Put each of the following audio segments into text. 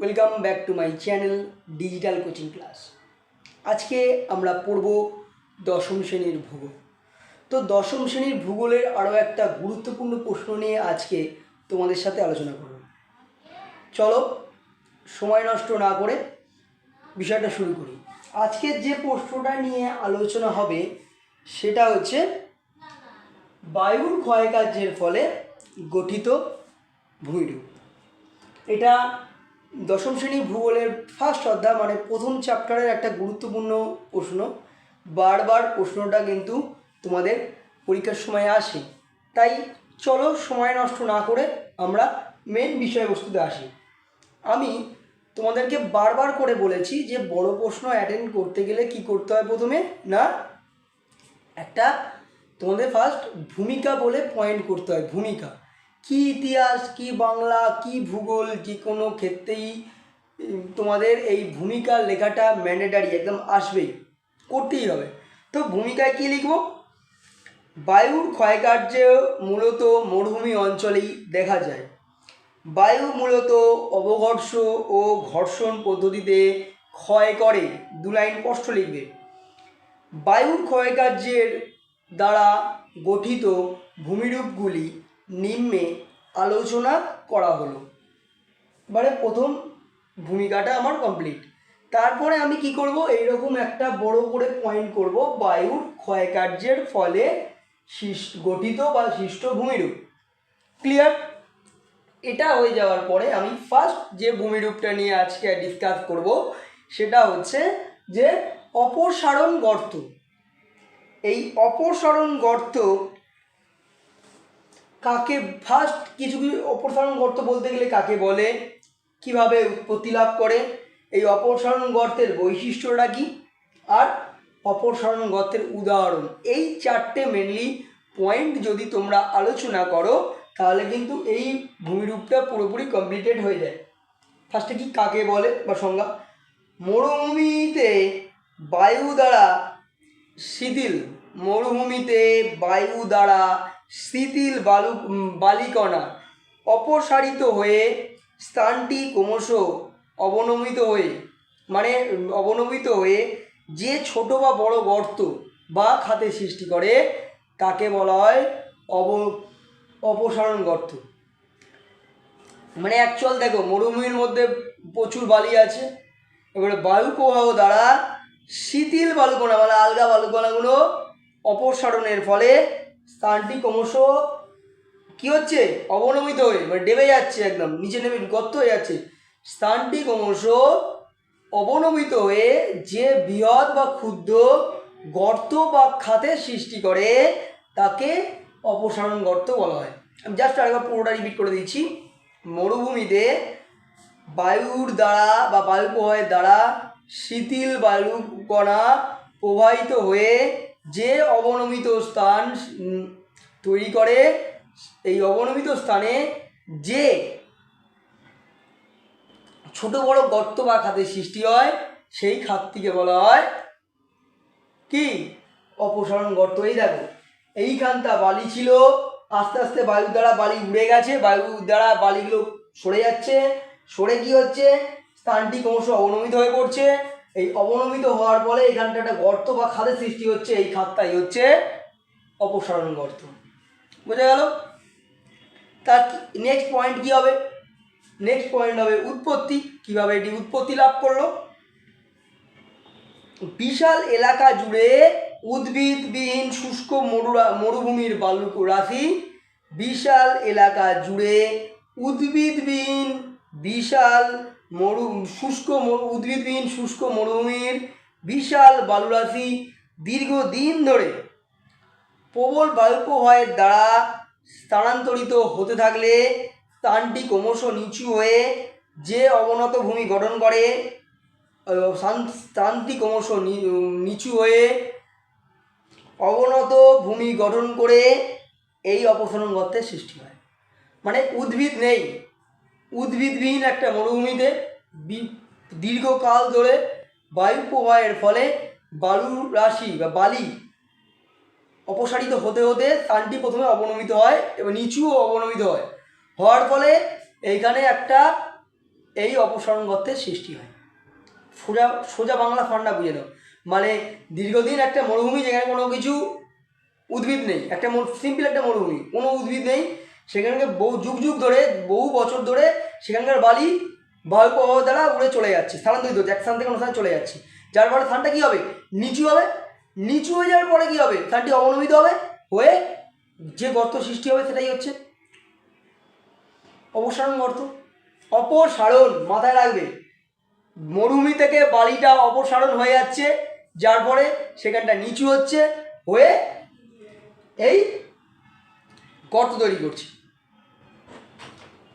Welcome back to my channel digital coaching class আজকে আমরা পড়ব দশম শ্রেণির ভূগোল। তো দশম শ্রেণির ভূগোলের আরও একটা গুরুত্বপূর্ণ প্রশ্ন নিয়ে আজকে তোমাদের সাথে আলোচনা করব। চলো, সময় নষ্ট না করে বিষয়টা শুরু করি। আজকের যে প্রশ্নটা নিয়ে আলোচনা হবে, সেটা হচ্ছে বায়ুর ক্ষয়কার্যের ফলে গঠিত ভূমিরূপ। এটা দশম শ্রেণি ভূগোলের ফার্স্ট অধ্যায় মানে প্রথম চ্যাপ্টারের একটা গুরুত্বপূর্ণ প্রশ্ন। বারবার প্রশ্নটা কিন্তু তোমাদের পরীক্ষার সময় আসে। তাই চলো সময় নষ্ট না করে আমরা মেন বিষয়বস্তুতে আসি। আমি তোমাদেরকে বারবার করে বলেছি যে বড় প্রশ্ন অ্যাটেন্ড করতে গেলে কি করতে হয় প্রথমে? না? একটা তোমাদের ফার্স্ট ভূমিকা বলে পয়েন্ট করতে হয়, ভূমিকা। কি ইতিহাস, কি বাংলা, কি ভূগোল, যে কোনো ক্ষেত্রেই তোমাদের এই ভূমিকা লেখাটা ম্যান্ডেটারি একদম আসবেই, করতেই হবে। তো ভূমিকায় কি লিখব? বায়ুর ক্ষয়কার্য মূলত মরুভূমি অঞ্চলেই দেখা যায়। বায়ু মূলত অবঘর্ষ ও ঘর্ষণ পদ্ধতিতে ক্ষয় করে, দু লাইন স্পষ্ট লিখবে। বায়ুর ক্ষয়কার্যের দ্বারা গঠিত ভূমিরূপগুলি নিম্নে আলোচনা করা হলো। এবারে প্রথম ভূমিকাটা আমার কমপ্লিট তারপরে আমি কি করব? এইরকম একটা বড় করে পয়েন্ট করব বায়ুর ক্ষয়কার্যের ফলে গঠিত বা সৃষ্ট ভূমিরূপ ক্লিয়ার এটা হয়ে যাওয়ার পরে আমি ফার্স্ট যে ভূমিরূপটা নিয়ে আজকে ডিসকাস করব, সেটা হচ্ছে যে অপসারণ গর্ত। এই অপসারণ গর্ত কাকে ফার্স্ট কিছু কিছু অপসারণ গর্ত বলতে গেলে কাকে বলে? কীভাবে উৎপত্তি লাভ করে? এই অপসারণ গর্তের বৈশিষ্ট্যটা কি? আর অপসারণ গর্তের উদাহরণ। এই চারটে মেনলি পয়েন্ট যদি তোমরা আলোচনা করো, তাহলে কিন্তু এই ভূমিরূপটা পুরোপুরি কমপ্লিটেড হয়ে যায়। ফার্স্টে কি কাকে বলে বা সংজ্ঞা? মরুভূমিতে বায়ু দ্বারা শিথিল। মরুভূমিতে বায়ু দ্বারা শিথিল বালু বালিকণা অপসারিত হয়ে স্থানটি ক্রমশ অবনমিত হয়ে মানে অবনমিত হয়ে যে ছোট বা বড় গর্ত বা খাতে সৃষ্টি করে, তাকে বলা হয় অব, অপসারণ গর্ত। মানে অ্যাকচুয়াল দেখো, মরুভূমির মধ্যে প্রচুর বালি আছে, এবারে বায়ু প্রবাহ দ্বারা শিথিল বালুকণা মানে আলগা বালুকণাগুলো অপসারণের ফলে স্থানটি ক্রমশ কি হচ্ছে? অবনমিত হয়ে মানে ডেবে যাচ্ছে একদম, নিচে নেমে গর্ত হয়ে যাচ্ছে। স্থানটি ক্রমশ অবনমিত হয়ে যে বৃহৎ বা ক্ষুদ্র গর্ত বা খাতের সৃষ্টি করে, তাকে অপসারণ গর্ত বলা হয়। আমি জাস্ট আরেকবার পুরোটা রিপিট করে দিচ্ছি। মরুভূমিতে বায়ুর দ্বারা বা বায়ু প্রবাহের দ্বারা শিথিল বায়ু কণা প্রবাহিত হয়ে যে অবনমিত স্থান তৈরি করে, এই অবনমিত স্থানে যে ছোট বড় গর্ত বা খাতের সৃষ্টি হয়, সেই খাতটিকে বলা হয় কি? অপসারণ গর্ত। এই দেখো, এইখানটা বালি ছিল, আস্তে আস্তে বায়ু দ্বারা বালি উড়ে গেছে, বায়ু দ্বারা বালিগুলো সরে যাচ্ছে, সরে কি হচ্ছে? স্থানটি ক্রমশ অবনমিত হয়ে পড়ছে এই অবনমিত হওয়ার ফলে এখানটা একটা গর্ত বা খাদের সৃষ্টি হচ্ছে, এই খাতটাই হচ্ছে অপসারণ গর্ত। বোঝা গেল? তার নেক্সট পয়েন্ট কি হবে? নেক্সট পয়েন্ট হবে উৎপত্তি। কীভাবে এটি উৎপত্তি লাভ করল? বিশাল এলাকা জুড়ে উদ্ভিদবিহীন শুষ্ক মরুরা, মরুভূমির বালু রাশি বিশাল এলাকা জুড়ে উদ্ভিদবিহীন বিশাল মরু, শুষ্ক মরু উদ্ভিদবিহীন শুষ্ক মরুভূমির বিশাল বালুরাশি দীর্ঘদিন ধরে প্রবল বায়ুপ্রবাহের দ্বারা স্থানান্তরিত হতে থাকলে স্থানটি ক্রমশ নিচু হয়ে যে অবনত ভূমি গঠন করে স্থান- স্থানটি ক্রমশ নিচু হয়ে অবনত ভূমি গঠন করে এই অপসারণ গর্তের সৃষ্টি হয়। মানে উদ্ভিদ নেই উদ্ভিদবিহীন একটা মরুভূমিতে দীর্ঘকাল ধরে বায়ু প্রবাহের ফলে বালু রাশি বা বালি অপসারিত হতে হতে স্থানটি প্রথমে অবনমিত হয় এবং নিচুও অবনমিত হয়। হওয়ার ফলে এইখানে একটা এই অপসারণ গর্তের সৃষ্টি হয়। সোজা সোজা বাংলা ফান্ডা বুঝে দাও মানে দীর্ঘদিন একটা মরুভূমি যেখানে কোনো কিছু উদ্ভিদ নেই, একটা সিম্পল একটা মরুভূমি, কোনো উদ্ভিদ নেই সেখানকে বহু যুগ যুগ ধরে, বহু বছর ধরে সেখানকার বালি বায়ু প্রবাহ দ্বারা উড়ে চলে যাচ্ছে, স্থানান্তরিত হচ্ছে, এক স্থান থেকে অন্য স্থানে চলে যাচ্ছে। যার ফলে স্থানটা কী হবে? নিচু হবে। নিচু হয়ে যাওয়ার পরে কী হবে? স্থানটি অবনমিত হবে। হয়ে যে গর্ত সৃষ্টি হবে সেটাই হচ্ছে অপসারণ গর্ত। অপসারণ মাথায় রাখবে। মরুভূমি থেকে বালিটা অপসারণ হয়ে যাচ্ছে, যার পরে সেখানটা নিচু হচ্ছে, হয়ে এই গর্ত তৈরি করছে।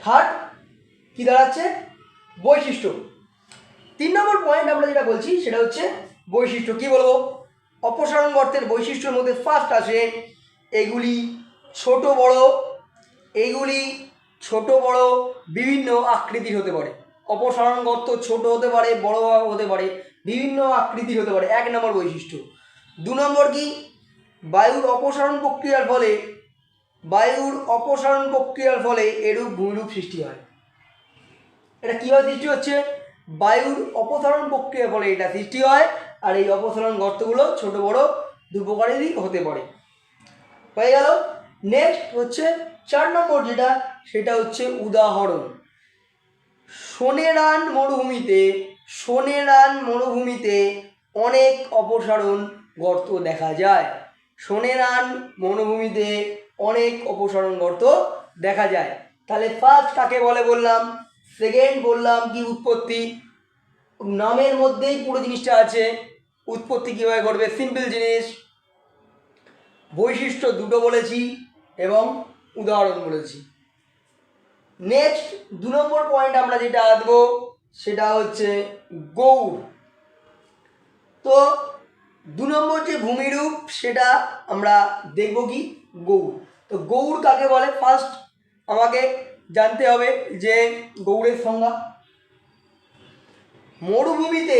থার্ড কি দাঁড়াচ্ছে? বৈশিষ্ট্য। তিন নম্বর পয়েন্ট আমরা যেটা বলছি, সেটা হচ্ছে বৈশিষ্ট্য। কি বলব? অপসারণ গর্তের বৈশিষ্ট্যের মধ্যে ফার্স্ট আসে এগুলি ছোট বড়, এগুলি ছোট বড়, বিভিন্ন আকৃতির হতে পারে। অপসারণ গর্ত ছোট হতে পারে, বড় হতে পারে, বিভিন্ন আকৃতির হতে পারে। এক নম্বর বৈশিষ্ট্য। দু নম্বর কি? বায়ুর অপসারণ প্রক্রিয়ার ফলে বায়ুর অপসারণ প্রক্রিয়ার ফলে এরূপ ভূমিরূপ সৃষ্টি হয়। এটা কীভাবে সৃষ্টি হচ্ছে? বায়ুর অপসারণ প্রক্রিয়ার ফলে এটা সৃষ্টি হয় আর এই অপসারণ গর্তগুলো ছোট, বড় দুপকারেরই হতে পারে। হয়ে গেল। নেক্সট হচ্ছে চার নম্বর যেটা, সেটা হচ্ছে উদাহরণ। সোনেরান মরুভূমিতে সোনেরান মরুভূমিতে অনেক অপসারণ গর্ত দেখা যায়। সোনেরান মরুভূমিতে অনেক অপসারণ গর্ত দেখা যায়। তাহলে ফার্স্ট কাকে বলে বললাম? সেকেন্ড বললাম কি উৎপত্তি? নামের মধ্যেই পুরো জিনিসটা আছে। উৎপত্তি কীভাবে ঘটবে? সিম্পল জিনিস। বৈশিষ্ট্য দুটো বলেছি এবং উদাহরণ বলেছি। নেক্সট দু নম্বর পয়েন্ট আমরা যেটা আসব সেটা হচ্ছে গৌড়। তো দু নম্বর যে ভূমিরূপ, সেটা আমরা দেখব কি? গৌর তো গৌড় কাকে বলে? ফার্স্ট আমাকে জানতে হবে যে গৌড়ের সংজ্ঞা। মরুভূমিতে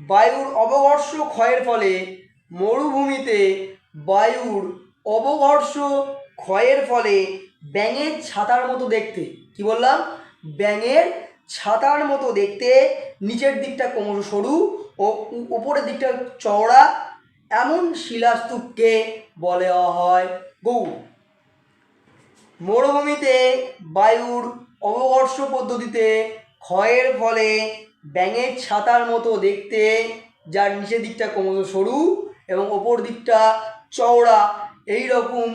বায়ুর অবঘর্ষ ক্ষয়ের ফলে মরুভূমিতে বায়ুর অবঘর্ষ ক্ষয়ের ফলে ব্যাঙের ছাতার মতো দেখতে। কি বললাম? ব্যাঙের ছাতার মতো দেখতে, নিচের দিকটা ক্রমশ সরু ও উপরের দিকটা চওড়া, এমন শিলাস্তূপকে বলা হয় গৌড় মরুভূমিতে বায়ুর অবঘর্ষ পদ্ধতিতে ক্ষয়ের ফলে ব্যাঙের ছাতার মতো দেখতে, যার নিচের দিকটা ক্রমশ সরু এবং ওপর দিকটা চওড়া এই রকম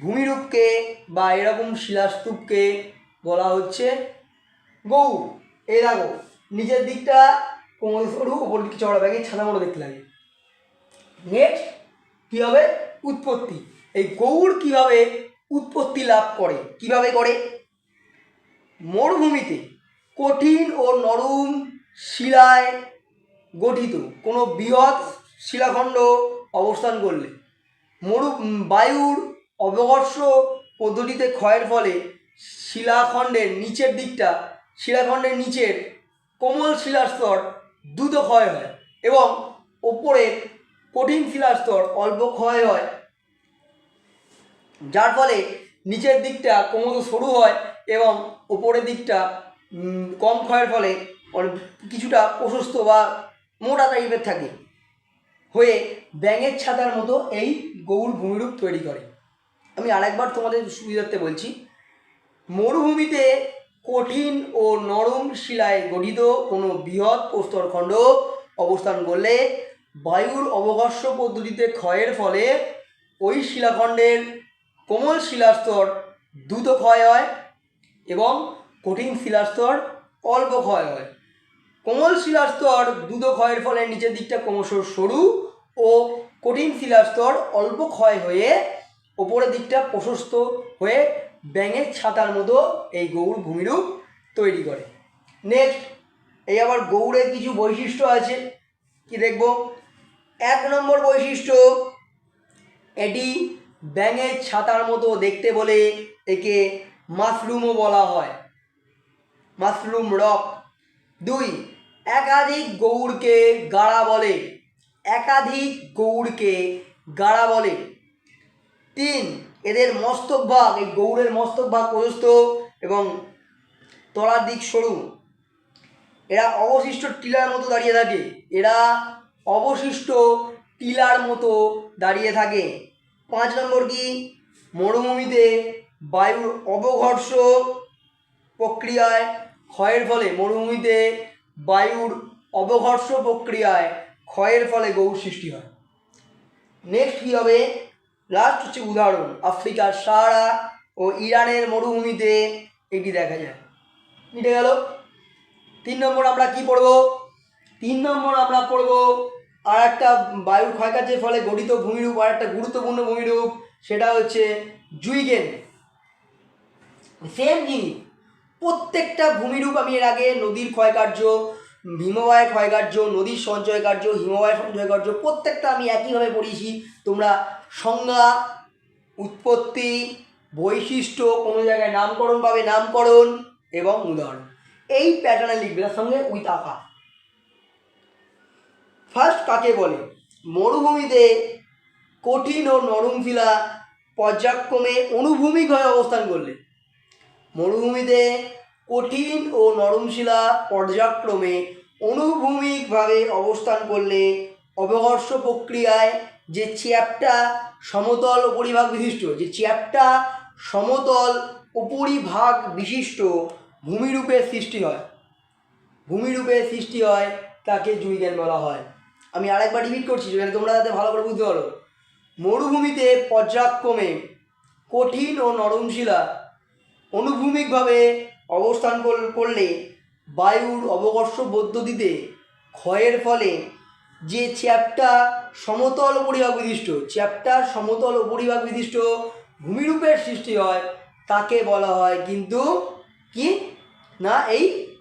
ভূমিরূপকে বা এরকম শিলাস্তূপকে বলা হচ্ছে গৌ এই দেখো নিচের দিকটা কোমল সরু ওপর দিকে চওড়া ব্যাঙের ছাতা মতো দেখতে লাগে। নেক্সট কী হবে? উৎপত্তি। এই গৌড় কীভাবে উৎপত্তি লাভ করে? কীভাবে করে? মরুভূমিতে কঠিন ও নরম শিলায় গঠিত। কোনো বৃহৎ শিলাখণ্ড অবস্থান করলে। মরু বায়ুর অবঘর্ষ পদ্ধতিতে ক্ষয়ের ফলে শিলাখণ্ডের নিচের দিকটা, শিলাখণ্ডের নিচের কোমল শিলার স্তর দ্রুত ক্ষয় হয় এবং ওপরের কঠিন শিলার স্তর অল্প ক্ষয় হয়, যার ফলে নিচের দিকটা ক্রমত সরু হয় এবং ওপরের দিকটা কম ক্ষয়ের ফলে কিছুটা প্রশস্ত বা মোটা টাইপের থাকে, হয়ে ব্যাঙের ছাতার মতো এই গৌড় ভূমিরূপ তৈরি করে। আমি আরেকবার তোমাদের সুবিধার্থে বলছি, মরুভূমিতে কঠিন ও নরম শিলায় গঠিত কোনো বৃহৎ প্রস্তরখণ্ড অবস্থান করলে বায়ুর অবঘর্ষ পদ্ধতিতে ক্ষয়ের ফলে ওই শিলাখণ্ডের কোমল শিলাস্তর দ্রুত ক্ষয় হয় এবং কঠিন শিলাস্তর অল্প ক্ষয় হয়। কোমল শিলাস্তর দ্রুত ক্ষয়ের ফলে নিচের দিকটা ক্রমশ সরু ও কঠিন শিলাস্তর অল্প ক্ষয় হয়ে ওপরের দিকটা প্রশস্ত হয়ে ব্যাঙের ছাতার মতো এই গৌড় ভূমিরূপ তৈরি করে। নেক্সট এই আবার গৌড়ের কিছু বৈশিষ্ট্য আছে। কি দেখব? এক নম্বর বৈশিষ্ট্য, এটি ব্যাঙের ছাতার মতো দেখতে বলে একে মাশরুমও বলা হয়। Mushroom rock. দুই, একাধিক গৌড়কে গাড়া বলে। একাধিক গৌড়কে গাড়া বলে। তিন এদের মস্তক ভাগ, এই গৌড়ের মস্তক ভাগ প্রশস্ত এবং তলার দিক সরু। এরা অবশিষ্ট টিলার মতো দাঁড়িয়ে থাকে। এরা অবশিষ্ট টিলার মতো দাঁড়িয়ে থাকে। পাঁচ নম্বর কি? মরুভূমিতে বায়ুর অবঘর্ষ প্রক্রিয়ায় ক্ষয়ের ফলে, মরুভূমিতে বায়ুর অবঘর্ষ প্রক্রিয়ায় ক্ষয়ের ফলে গৌর সৃষ্টি হয়। নেক্সট কী হবে? লাস্ট হচ্ছে উদাহরণ, আফ্রিকার সারা ও ইরানের মরুভূমিতে এটি দেখা যায়। মিটে গেল। তিন নম্বর আমরা কি পড়ব? তিন নম্বর আমরা পড়ব আর একটা বায়ুর ক্ষয়কার্যের ফলে গঠিত ভূমিরূপ আর একটা গুরুত্বপূর্ণ ভূমিরূপ, সেটা হচ্ছে জুইগেন। সেম জিনিস। প্রত্যেকটা ভূমিরূপ আমি এর আগে নদীর ক্ষয়কার্য হিমবাহের ক্ষয়কার্য, নদীর সঞ্চয় কার্য হিমবাহের সঞ্চয় কার্য, প্রত্যেকটা আমি একইভাবে পড়িয়েছি। তোমরা সংজ্ঞা, উৎপত্তি, বৈশিষ্ট্য কোনো জায়গায় নামকরণ পাবে, নামকরণ এবং উদাহরণ। এই প্যাটার্নে লিখবে তার সঙ্গে উইথ আঁকা ফার্স্ট কাকে বলে? মরুভূমিতে কঠিন ও নরম শিলা পর্যায়ক্রমে অনুভূমিক হয়ে অবস্থান করলে। মরুভূমিতে কঠিন ও নরম শিলা পর্যায়ক্রমে অনুভূমিকভাবে অবস্থান করলে অবঘর্ষ প্রক্রিয়ায় যে চ্যাপটা সমতল উপরিভাগ বিশিষ্ট, যে চ্যাপটা সমতল উপরিভাগ বিশিষ্ট ভূমিরূপের সৃষ্টি হয়। ভূমিরূপের সৃষ্টি হয় তাকে জুইগেন বলা হয়। আমি আরেকবার রিপিট করছি যেটা তোমরা যাতে ভালো করে বুঝতে পারো। মরুভূমিতে পর্যায়ক্রমে কঠিন ও নরম শিলা অনুভূমিকভাবে অবস্থান কর- করলে বায়ুর অবকর্ষ পদ্ধতিতে ক্ষয়ের ফলে যে চ্যাপটা সমতল উপরিভাগ বিশিষ্ট, চ্যাপটা সমতল উপরিভাগ বিশিষ্ট ভূমিরূপের সৃষ্টি হয়, তাকে বলা হয় কিন্তু কি? না, এই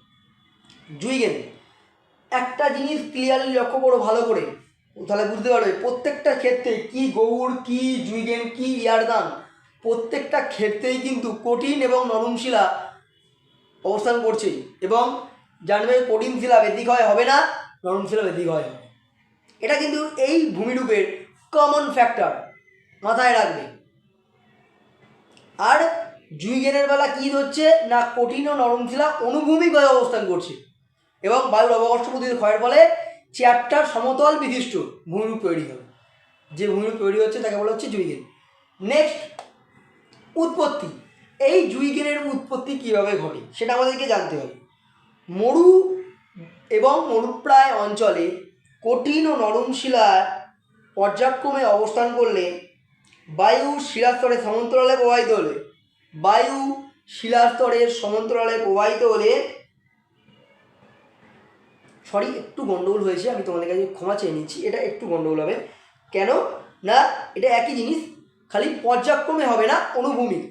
জুইগেন। একটা জিনিস ক্লিয়ারলি লক্ষ্য করো ভালো করে। তাহলে বুঝতে পারবে, প্রত্যেকটা ক্ষেত্রে কি গৌড়, কি জুইগেন, কি ইয়ারদান, প্রত্যেকটা ক্ষেত্রেই কিন্তু কঠিন এবং নরম শিলা অবস্থান করছে এবং জানবে কঠিন শিলা ব্যতিক্ষয় হবে না, নরম শিলা ব্যতিক্ষয় হবে এটা কিন্তু এই ভূমিরূপের কমন ফ্যাক্টর মাথায় রাখবে। আর জুইগেনের বেলা কী হচ্ছে না কঠিন ও নরম শিলা অনুভূমিকভাবে অবস্থান করছে। এবং বায়ুর অবকর্ষ পদ্ধতির ক্ষয়ের ফলে চ্যাপ্টার সমতল বিশিষ্ট ভূমিরূপ তৈরি হবে। যে ভূমিরূপ তৈরি হচ্ছে, তাকে বলা হচ্ছে জুইগেন। নেক্সট উৎপত্তি। এই জুইগেনের উৎপত্তি কীভাবে ঘটে, সেটা আমাদেরকে জানতে হবে। মরু এবং মরুপ্রায় অঞ্চলে কঠিন ও নরম শিলা পর্যায়ক্রমে অবস্থান করলে বায়ু শিলাস্তরের সমান্তরালে প্রবাহিত হলে, বায়ু শিলাস্তরের সমান্তরালে প্রবাহিত হলে সরি একটু গন্ডগোল হয়েছে, আমি তোমাদের কাছে ক্ষমা চেয়ে নিচ্ছি, এটা একটু গন্ডগোল হবে। কেন? না, এটা একই জিনিস, খালি পর্যায়ক্রমে হবে না, অনুভূমিক।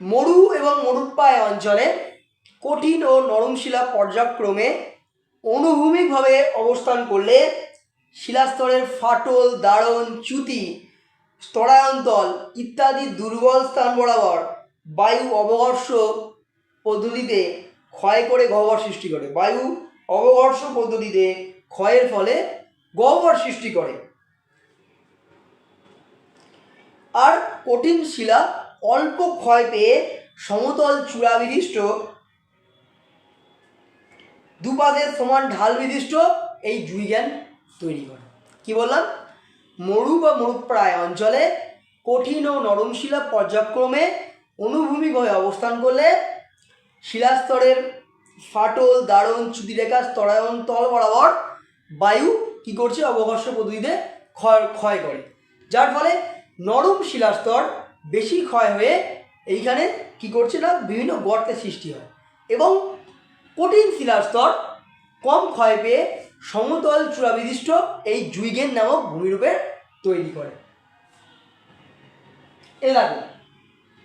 মরু এবং মরুপ্রায় অঞ্চলে কঠিন ও নরম শিলা পর্যায়ক্রমে অনুভূমিকভাবে অবস্থান করলে শিলাস্তরের ফাটল দারণ চ্যুতি, স্তরায়ন্তল ইত্যাদি দুর্বল স্থান বরাবর বায়ু অবঘর্ষ পদ্ধতিতে ক্ষয় করে গহ্বর সৃষ্টি করে। বায়ু অবঘর্ষ পদ্ধতিতে ক্ষয়ের ফলে গহ্বর সৃষ্টি করে। আর কঠিন শিলা অল্প ক্ষয় পেয়ে সমতল চূড়া বিশিষ্ট, দুপাশের সমান ঢাল বিশিষ্ট এই জুইজ্ঞান তৈরি করে। কি বললাম? মরু বা মরুপ্রায় অঞ্চলে কঠিন ও নরম শিলা পর্যায়ক্রমে অনুভূমিকভাবে অবস্থান করলে শিলাস্তরের ফাটল, দারণ চ্যুতিরেখা স্তরায়ন তল বরাবর বায়ু কি করছে? অবঘর্ষ পদ্ধতিতে ক্ষয় ক্ষয় করে। যার ফলে নরম শিলাস্তর বেশি ক্ষয় হয়ে এইখানে কি করছে না, বিভিন্ন গর্তের সৃষ্টি হয়। এবং কঠিন শিলাস্তর কম ক্ষয় পেয়ে সমতল চূড়া বিশিষ্ট এই জুইগেন নামক ভূমিরূপের তৈরি করে। এ দেখো,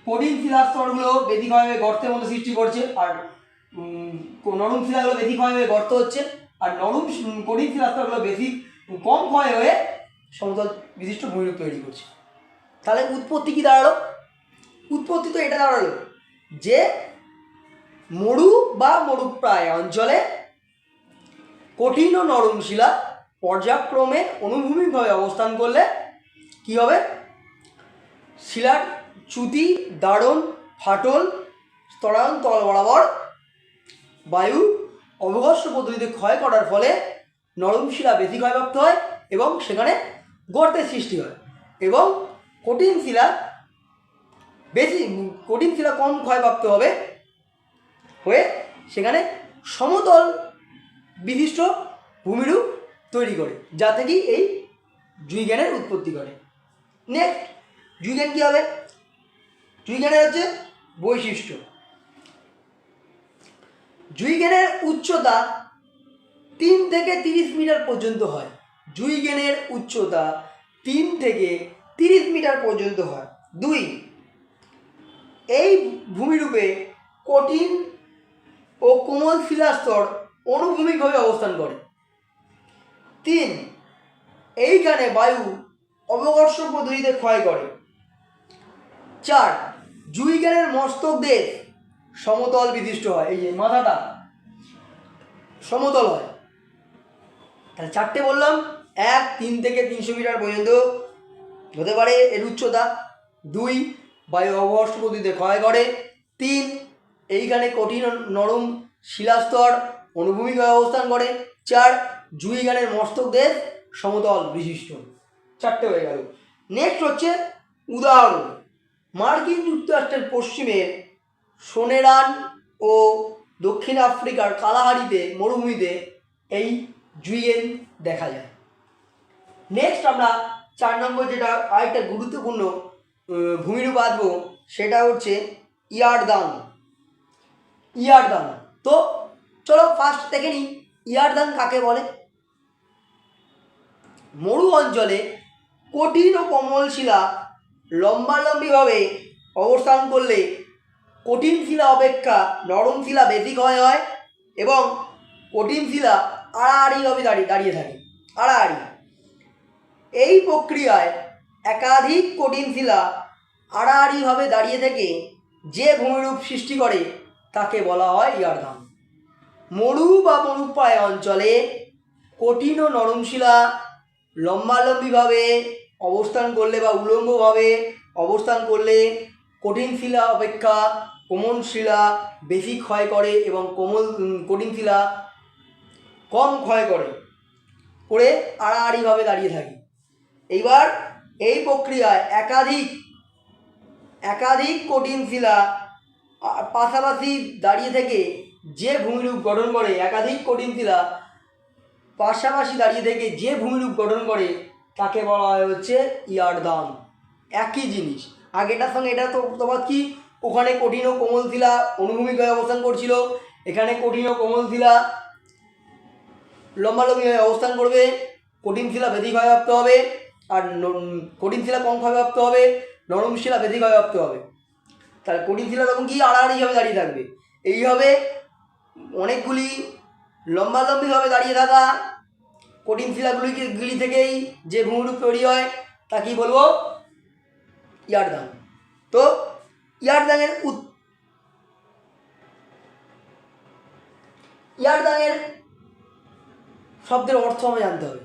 কঠিন শিলাস্তরগুলো ব্যতিক্ষয় হয়ে গর্তের মধ্যে সৃষ্টি করছে, আর নরম শিলাগুলো বেশি ক্ষয় হয়ে গর্ত হচ্ছে, আর নরম কঠিন শিলাস্তরগুলো বেশি কম ক্ষয় হয়ে সমতল বিশিষ্ট ভূমিরূপ তৈরি করছে। তাহলে উৎপত্তি কি দাঁড়াল? উৎপত্তি তো এটা দাঁড়াল যে মরু বা মরুপ্রায় অঞ্চলে কঠিন ও নরম শিলা পর্যায়ক্রমে অনুভূমিকভাবে অবস্থান করলে কি হবে? শিলার চ্যুতি, দারণ, ফাটল স্তরায়ন তল বরাবর বায়ু অবঘর্ষ পদ্ধতিতে ক্ষয় করার ফলে নরম শিলা বেশি ক্ষয়প্রাপ্ত হয় এবং সেখানে গর্তের সৃষ্টি হয় এবং কঠিন শিলা বেশি, কঠিন শিলা কম ক্ষয়প্রাপ্ত হবে হয়ে সেখানে সমতল বিশিষ্ট ভূমিরূপ তৈরি করে যা থেকেই এই জুইজ্ঞানের উৎপত্তি করে। নেক্সট জুইজ্ঞান কী হবে? জুইজ্ঞানের হচ্ছে বৈশিষ্ট্য। জুইগেনের উচ্চতা তিন থেকে তিরিশ মিটার পর্যন্ত হয়। জুইগেনের উচ্চতা তিন থেকে তিরিশ মিটার পর্যন্ত হয়। দুই, এই ভূমিরূপে কঠিন ও কোমল শিলাস্তর অনুভূমিকভাবে অবস্থান করে। তিন, এইখানে বায়ু অবকর্ষ পদ্ধতিতে ক্ষয় করে। চার জুইজ্ঞানের মস্তক দেশ সমতল বিশিষ্ট হয়। এই যে মাথাটা সমতল হয়। তাহলে চারটে বললাম। এক, তিন থেকে তিনশো মিটার পর্যন্ত হতে পারে, এর উচ্চতা দুই, বায়ু অবহর্ষ পদ্ধতিতে ক্ষয় করে তিন, এইখানে কঠিন নরম শিলাস্তর, অনুভূমিক অবস্থান করে। চার, জুইগানের মস্তক দেশ সমতল বিশিষ্ট। চারটে হয়ে গেল। নেক্সট হচ্ছে উদাহরণ। মার্কিন যুক্তরাষ্ট্রের পশ্চিমে সোনেরান ও দক্ষিণ আফ্রিকার কালাহারিতে, মরুভূমিতে এই জুইয়েন দেখা যায়। নেক্সট আমরা চার নম্বর যেটা আরেকটা গুরুত্বপূর্ণ ভূমিরূপ আঁকবো সেটা হচ্ছে ইয়ারদান ইয়ারদান তো চলো ফার্স্ট দেখে নিই ইয়ারদান কাকে বলে? মরু অঞ্চলে কঠিন ও কোমল শিলা লম্বালম্বিভাবে অবস্থান করলে কঠিন শিলা অপেক্ষা নরম শিলা বেশি ক্ষয় হয় এবং কঠিন শিলা আড়াআড়িভাবে দাঁড়িয়ে দাঁড়িয়ে থাকে। আড়াআড়ি। এই প্রক্রিয়ায় একাধিক কঠিন শিলা আড়াআড়িভাবে দাঁড়িয়ে থেকে যে ভূমিরূপ সৃষ্টি করে, তাকে বলা হয় ইয়ারধাম। মরু বা মরুপ্রায় অঞ্চলে কঠিন ও নরম শিলা লম্বালম্বিভাবে অবস্থান করলে বা উলম্বভাবে অবস্থান করলে কঠিন শিলা অপেক্ষা কোমল শিলা বেশি ক্ষয় করে এবং কোমল কঠিন শিলা কম ক্ষয় করে করে আড়াআড়িভাবে দাঁড়িয়ে থাকে। এইবার এই প্রক্রিয়ায় একাধিক একাধিক কঠিন শিলা পাশাপাশি দাঁড়িয়ে থেকে যে ভূমিরূপ গঠন করে, একাধিক কঠিন শিলা পাশাপাশি দাঁড়িয়ে থেকে যে ভূমিরূপ গঠন করে, তাকে বলা হয় হচ্ছে ইয়ারদান। একই জিনিস। আগেটার সঙ্গে এটা তো তফাৎ কি? ওখানে কঠিন ও কোমল শিলা অনুভূমিক হয়ে অবস্থান করছিল। এখানে কঠিন ও কোমল শিলা লম্বালম্বি হয়ে অবস্থান করবে। কঠিন শিলা বেশি ক্ষয়প্রাপ্ত হবে। আর কঠিন শিলা কম ক্ষয়প্রাপ্ত হবে, নরম শিলা বেশি ক্ষয়প্রাপ্ত হবে। তাহলে কঠিন শিলা তখন কি আড়াআড়িভাবে দাঁড়িয়ে থাকবে? এইভাবে অনেকগুলি লম্বালম্বিভাবে দাঁড়িয়ে থাকা কঠিন শিলাগুলিকে গুলি থেকেই যে ভূমিরূপ তৈরি হয়, তা কি বলব? ইয়ারদাং তো ইয়ারদাংয়ের উৎ ইয়ারদাংয়ের শব্দের অর্থ আমায় জানতে হবে।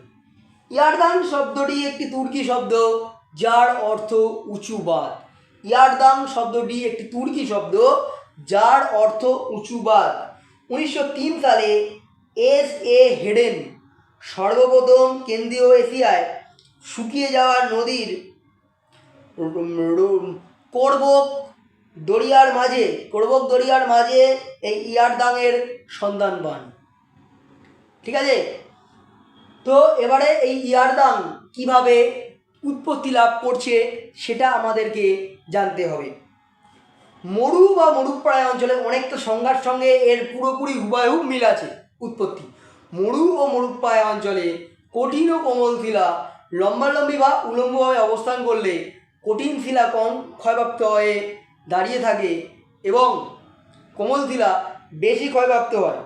ইয়ারদাং শব্দটি একটি তুর্কি শব্দ, যার অর্থ উঁচুবাদ ইয়ারদাং শব্দটি একটি তুর্কি শব্দ, যার অর্থ উঁচুবাদ উনিশশো তিন সালে এস এ হেডেন, সর্বপ্রথম কেন্দ্রীয় এশিয়ায় শুকিয়ে যাওয়া নদীর করবক দরিয়ার মাঝে, করবক দরিয়ার মাঝে এই ইয়ারদাংয়ের সন্ধান পান। ঠিক আছে? তো এবারে এই ইয়ারদাং কীভাবে উৎপত্তি লাভ করছে সেটা আমাদেরকে জানতে হবে। মরু বা মরুপ্রায় অঞ্চলে অনেকটা সংজ্ঞার সঙ্গে এর পুরোপুরি হুবাহুব মিল আছে উৎপত্তি। মরু ও মরুপ্রায় অঞ্চলে কঠিন ও কোমল শিলা লম্বালম্বি বা উলম্বভাবে অবস্থান করলে কঠিন শিলা কম ক্ষয়প্রাপ্ত হয়ে দাঁড়িয়ে থাকে এবং কোমল শিলা বেশি ক্ষয়প্রাপ্ত হয়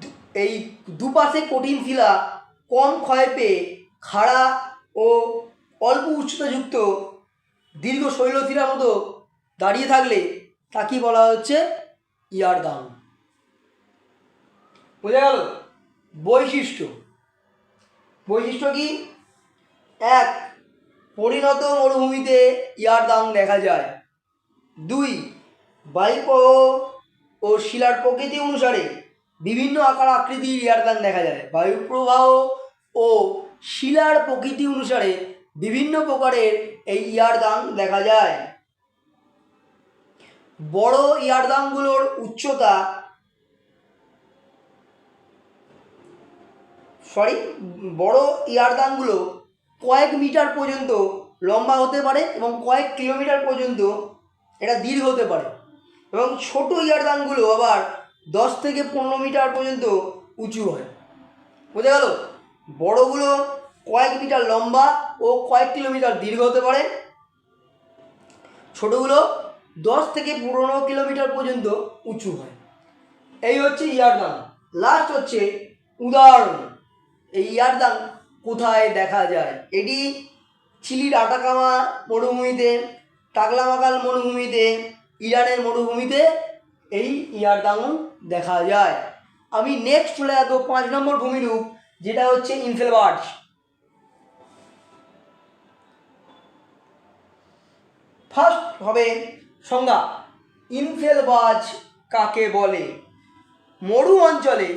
দু- এই দুপাশে কঠিন শিলা কম ক্ষয় পেয়ে খাড়া ও অল্প উচ্চতাযুক্ত দীর্ঘ শৈলশিলার মতো দাঁড়িয়ে থাকলে তাকে বলা হচ্ছে? ইয়ারদাং বোঝা গেল? বৈশিষ্ট্য। বৈশিষ্ট্য কি? এক, পরিণত মরুভূমিতে ইয়ারদাং দেখা যায়। দুই বায়ুপ্রবাহ ও শিলার প্রকৃতি অনুসারে বিভিন্ন আকার আকৃতির ইয়ারদান দেখা যায়। বায়ুপ্রবাহ ও শিলার প্রকৃতি অনুসারে বিভিন্ন প্রকারের এই ইয়ারদান দেখা যায়। বড় ইয়ারদানগুলোর উচ্চতা সরি, বড় ইয়ারদানগুলো কয়েক মিটার পর্যন্ত লম্বা হতে পারে এবং কয়েক কিলোমিটার পর্যন্ত এটা দীর্ঘ হতে পারে। এবং ছোট ইয়ারদানগুলো আবার দশ থেকে পনেরো মিটার পর্যন্ত উঁচু হয়। বোঝা গেল? বড়গুলো কয়েক মিটার লম্বা ও কয়েক কিলোমিটার দীর্ঘ হতে পারে। ছোটোগুলো দশ থেকে পনেরো কিলোমিটার পর্যন্ত উঁচু হয়। এই হচ্ছে ইয়ারদান লাস্ট হচ্ছে উদাহরণ। এই ইয়ারদান কোথায় দেখা যায়? এটি চিলির আটাকামা মরুভূমিতে, টাকলামাকাল মরুভূমিতে, ইরানের মরুভূমিতে এই ইয়ার ইয়ারদাঙ্গন দেখা যায়। আমি নেক্সট চলে আসব পাঁচ নম্বর ভূমিরূপ যেটা হচ্ছে ইনফেলবার্জ ফার্স্ট হবে সংজ্ঞা ইনফেলবাজ কাকে বলে? মরু অঞ্চলে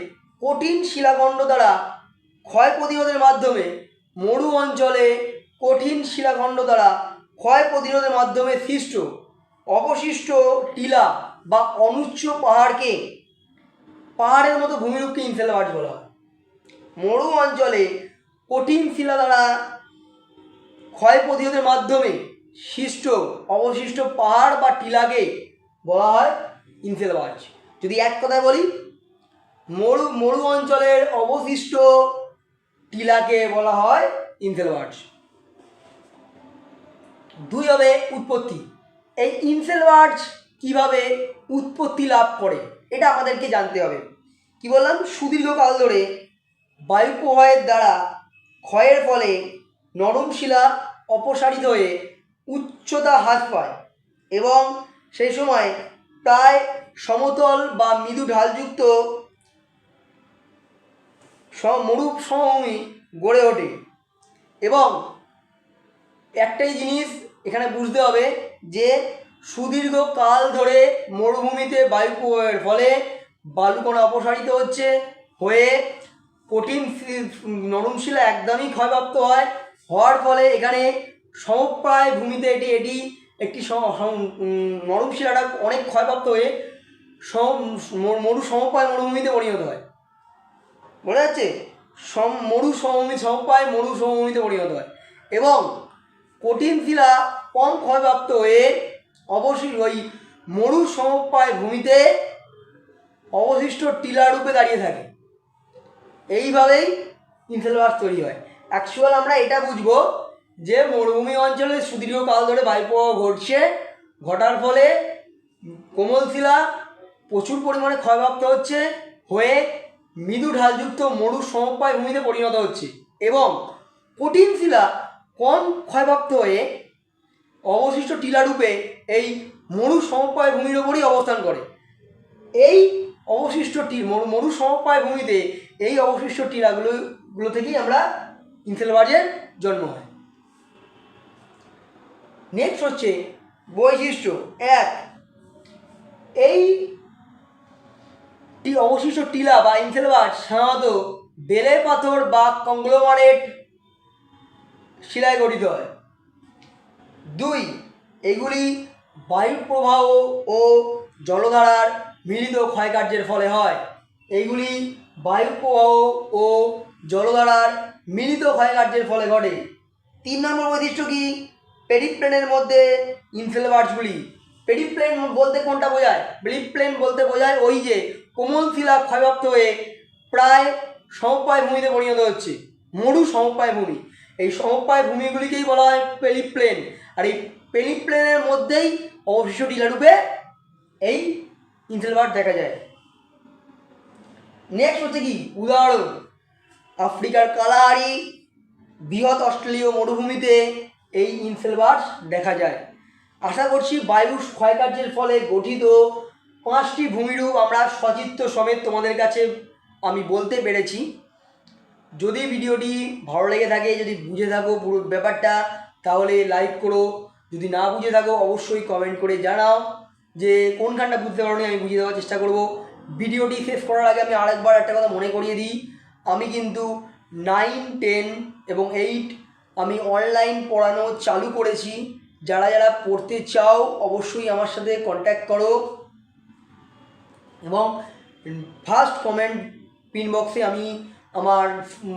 কঠিন শিলাখণ্ড দ্বারা ক্ষয় প্রতিরোধের মাধ্যমে মরু অঞ্চলে কঠিন শিলাখণ্ড দ্বারা ক্ষয় প্রতিরোধের মাধ্যমে সৃষ্ট, অবশিষ্ট টিলা বা অনুচ্চ পাহাড়কে, পাহাড়ের মতো ভূমিরূপকে ইনফেলবাজ বলা হয়। মরু অঞ্চলে কঠিন শিলা দ্বারা ক্ষয় প্রতিরোধের মাধ্যমে সৃষ্ট, অবশিষ্ট পাহাড় বা টিলাকে বলা হয় ইনফেলবাজ। যদি এক কথায় বলি, মরু মরু অঞ্চলের অবশিষ্ট টিলাকে বলা হয় ইনফেলবাজ। দুই হবে উৎপত্তি। এই ইনফেলবার্জ কীভাবে উৎপত্তি লাভ করে। এটা আমাদেরকে জানতে হবে। কি বললাম? সুদীর্ঘকাল ধরে বায়ু প্রবাহের দ্বারা ক্ষয়ের ফলে নরম শিলা অপসারিত হয়ে উচ্চতা হ্রাস পায় এবং সেই সময় প্রায় সমতল বা মৃদু ঢালযুক্ত মরুপ সমভূমি গড়ে ওঠে। এবং একটাই জিনিস এখানে বুঝতে হবে যে সুদীর্ঘ কাল ধরে মরুভূমিতে বায়ু প্রবাহের ফলে বালুকণা অপসারিত হচ্ছে, হয়ে কঠিন নরম শিলা একদমই ক্ষয়প্রাপ্ত হয়। হওয়ার ফলে এখানে সমপ্রায় ভূমিতে এটি এটি একটি নরম শিলাটা অনেক ক্ষয়প্রাপ্ত হয়ে সম, মরু সমপ্রায় মরুভূমিতে পরিণত হয়। বোঝা যাচ্ছে সম, মরু সমভূমি, সমপ্রায় মরু সমভূমিতে পরিণত হয়। এবং কঠিন শিলা কম ক্ষয়প্রাপ্ত হয়ে অবশ্যই ওই মরু সমপ্রায় ভূমিতে অবশিষ্ট টিলা রূপে দাঁড়িয়ে থাকে। এইভাবেই ইনফেলবাস তৈরি হয়। অ্যাকচুয়াল আমরা এটা বুঝব যে মরুভূমি অঞ্চলে সুদীর্ঘকাল ধরে বায়ুপ্রবাহ ঘটছে। ঘটার ফলে কোমল শিলা প্রচুর পরিমাণে ক্ষয়প্রাপ্ত হচ্ছে, হয়ে মৃদু ঢালযুক্ত মরু সমপ্রায় ভূমিতে পরিণত হচ্ছে এবং কঠিন শিলা কম ক্ষয়প্রাপ্ত হয়ে অবশিষ্ট টিলারূপে এই মরু সমপ্রায় ভূমির ওপরই অবস্থান করে। এই অবশিষ্ট টি, মরু মরু সমপ্রায় ভূমিতে এই অবশিষ্ট টিলাগুলো, গুলো থেকেই আমরা ইনসেলবাজের জন্ম হয়। নেক্সট হচ্ছে বৈশিষ্ট্য এক। এই টি, অবশিষ্ট টিলা বা ইনসেলবাজ সাধারণত বেলে পাথর বা কংগ্লোমারেট শিলায় গঠিত হয়। দুই, এগুলি বায়ু প্রবাহ ও জলধারার মিলিত ক্ষয়কার্যের ফলে হয়। এইগুলি বায়ু প্রবাহ ও জলধারার মিলিত ক্ষয়কার্যের ফলে ঘটে। তিন নম্বর বৈশিষ্ট্য কি? পেরিপ্লেনের মধ্যে ইনফেলবার্সগুলি পেরিপ্লেন বলতে কোনটা বোঝায়? পেরিপ্লেন বলতে বোঝায় ওই যে কোমল শিলা ক্ষয়প্রাপ্ত হয়ে প্রায় সমপ্রায় ভূমিতে পরিণত হচ্ছে। মরু সমপ্রায় ভূমি। এই সমপ্রায় ভূমিগুলিকেই বলা হয় পেলিপ্লেন আর এই পেলিপ্লেনের মধ্যেই অবশিষ্ট টিলারূপে এই ইনসেলবার্ট দেখা যায়। নেক্সট হচ্ছে কি? উদাহরণ। আফ্রিকার কালাহারি বৃহৎ অস্ট্রেলীয় মরুভূমিতে এই ইনসেলবার্স দেখা যায়। আশা করছি বায়ু ক্ষয়কার্যের ফলে গঠিত পাঁচটি ভূমিরূপ আমরা সচিত্র সমেত তোমাদের কাছে আমি বলতে পেরেছি। যদি ভিডিওটি ভালো লেগে থাকে, যদি বুঝে থাকো পুরো ব্যাপারটা, তাহলে লাইক করো। যদি না বুঝে থাকো, অবশ্যই কমেন্ট করে জানাও যে কোনখানটা বুঝতে পারোনি, আমি বুঝিয়ে দেওয়ার চেষ্টা করব। ভিডিওটি শেষ করার আগে আমি আরেকবার একটা কথা মনে করিয়ে দিই। আমি কিন্তু নাইন টেন এবং এইট আমি অনলাইন পড়ানো চালু করেছি। যারা যারা পড়তে চাও, অবশ্যই আমার সাথে কন্ট্যাক্ট করো। এবং ফার্স্ট কমেন্ট পিন বক্সে আমি আমার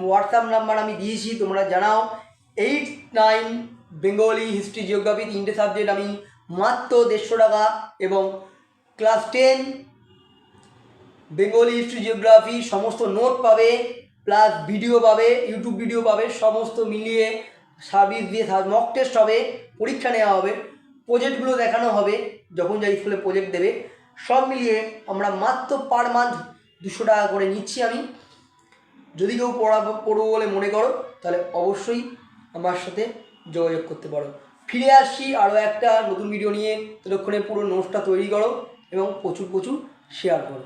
হোয়াটসঅ্যাপ নাম্বার আমি দিয়েছি, তোমরা জানাও। Eight nine Bengali history geography তিনটে সাবজেক্ট আমি মাত্র দেড়শো টাকা এবং class ten Bengali history geography সমস্ত নোট পাবে প্লাস ভিডিও পাবে ইউটিউব ভিডিও পাবে, সমস্ত মিলিয়ে সার্ভিস দিয়ে মক টেস্ট হবে, পরীক্ষা নেওয়া হবে প্রজেক্টগুলো দেখানো হবে, যখন যাই স্কুলে প্রজেক্ট দেবে, সব মিলিয়ে আমরা মাত্র পার মান্থ দুশো টাকা করে নিচ্ছি আমি। যদি কেউ পড়া পড়ব বলে মনে করো, তাহলে অবশ্যই আমার সাথে যোগাযোগ করতে পারো। ফিরে আসছি আরও একটা নতুন ভিডিও নিয়ে। ততক্ষণে পুরো নোটসটা তৈরি করো এবং প্রচুর প্রচুর শেয়ার করো।